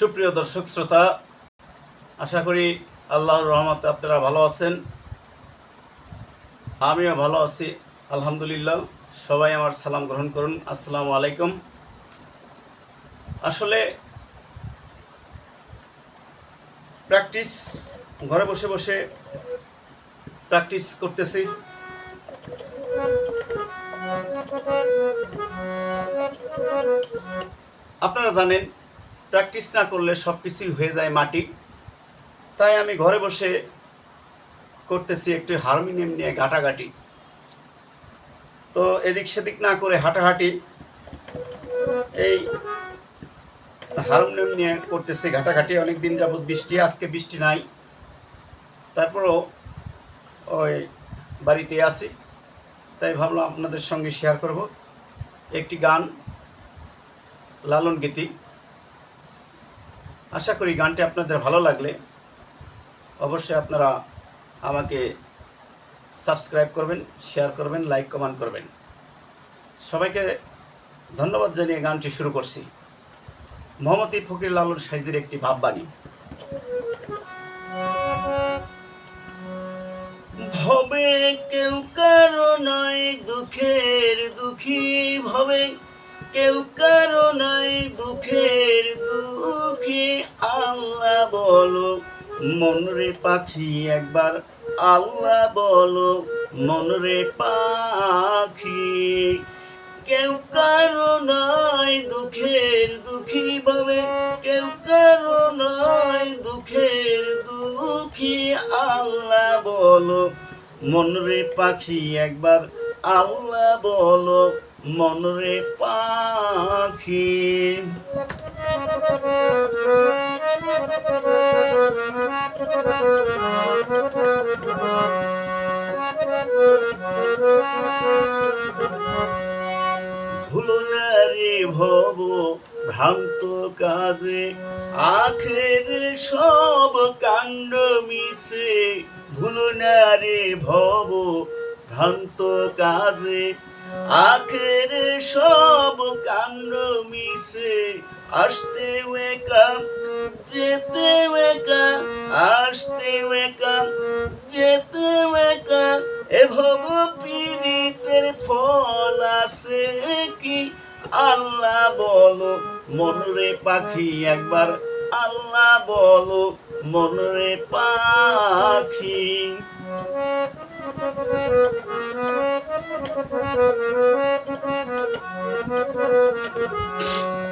সুপ্রিয় দর্শক শ্রোতা, আশা করি আল্লাহর রহমতে আপনারা ভালো আছেন। আমিও ভালো আছি, আলহামদুলিল্লাহ। সবাই আমার সালাম গ্রহণ করুন। আসসালামু আলাইকুম। আসলে প্র্যাকটিস, ঘরে বসে বসে প্র্যাকটিস করতেছি। আপনারা জানেন প্র্যাকটিস না করলে সব কিছুই হয়ে যায় মাটি। তাই আমি ঘরে বসে করতেছি একটু হারমোনিয়াম নিয়ে ঘাটাঘাটি। তো এদিক সেদিক না করে হাঁটাহাঁটি, এই হারমোনিয়াম নিয়ে করতেছি ঘাটাঘাটি। অনেক দিন যাবৎ বৃষ্টি, আজকে বৃষ্টি নাই। তারপরও ওই বাড়িতে আসি তাই ভাবলাম আপনাদের সঙ্গে শেয়ার করব। একটি গান, লালন গীতি। আশা করি গানটি আপনাদের ভালো লাগলে অবশ্যই আপনারা আমাকে সাবস্ক্রাইব করবেন, শেয়ার করবেন, লাইক, কমেন্ট করবেন। সবাইকে ধন্যবাদ জানিয়ে গানটি শুরু করছি। মোহাম্মদ ফকির লালন সাইজের একটি ভাববাণী। ভবে কেউ কারও নয় দুঃখের দুঃখী ভবে, কেউ কারও নাই দুঃখের বলো মন রে পাখি একবার, আল্লাহ বলো মন রে পাখি। কেউ কারও নয় দুঃখের দুঃখী ভাবে কেউ কারও নয় দুঃখের দুঃখী। আল্লাহ বলো মন রে পাখি একবার, আল্লাহ বলো মন রে পাখি। ভুলো না রে ভব, ভ্রান্ত কাজে, আখের সব কাণ্ড মিশে। ভুলো না রে ভব, ভ্রান্ত কাজে, আখের সব কাণ্ড মিশে। আসতে একা যেতে একা, আসতে একা, যেতে একা। এভব পীড়িতের ফল আছে কি? আল্লাহ বলো মনরে পাখি একবার। আল্লাহ বলো মনরে পাখি।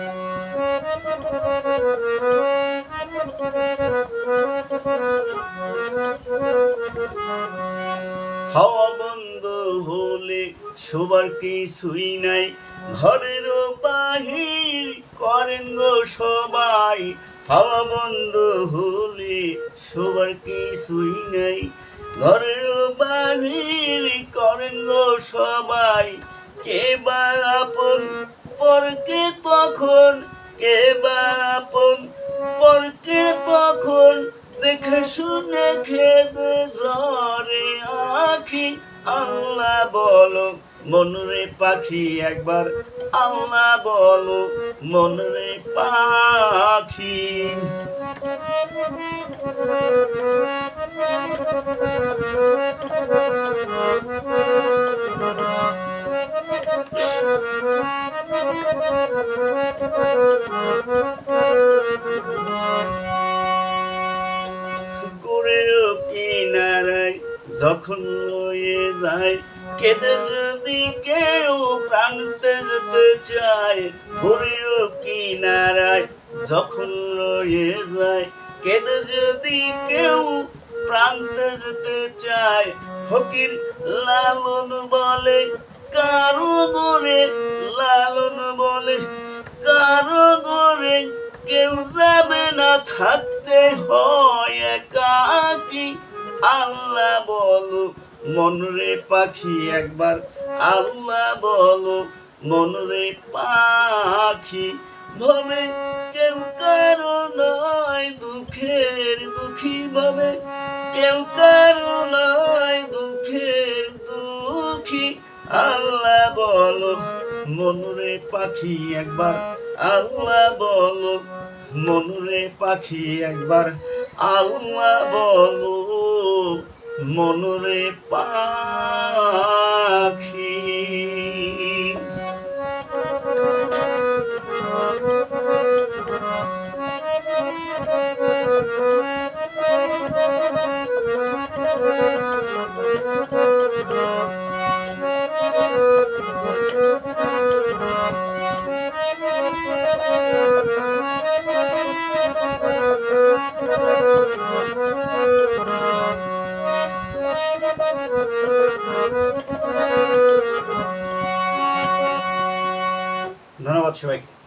হাওয়া বন্ধ হলে শোবার কিছুই নাই। ঘরেরও বাহির করেন গো সবাই। হাওয়া বন্ধ হলে শোবার কিছুই নাই। ঘরেরও বাহির করেন গো সবাই। কে বা আপন পরকে তখন কে বাপন? পরকে তখন দেখে শুনে খেদে ঝরে আখি। আল্লাহ বলো মনরে পাখি একবার। আল্লাহ বলো মনরে পাখি। Thank you. যখন লয়ে যায় কেটে যদি কেউ প্রান্তে যেতে চায় ঘুরেও কিনারায় যখন লয়ে যায় কেটে যদি কেউ প্রান্তে যেতে চায়, ফকির লালন বলে কারও গরে লালন বলে, কারও গরে কেউ যাবে না, থাকতে হয় একাকি। আল্লাহ বলো মনরে পাখি একবার, আল্লাহ বলো মনরে পাখি। ভবে কেউ কারও নয় দুঃখের দুঃখী ভবে কেউ কারও নয় দুঃখের দুঃখী আল্লাহ বলো মনুরে পাখি একবার। আল্লাহ বলো মনুরে পাখি একবার। আল্লাহ বলো মনুরে পাখি ধন্যবাদ সবাইকে।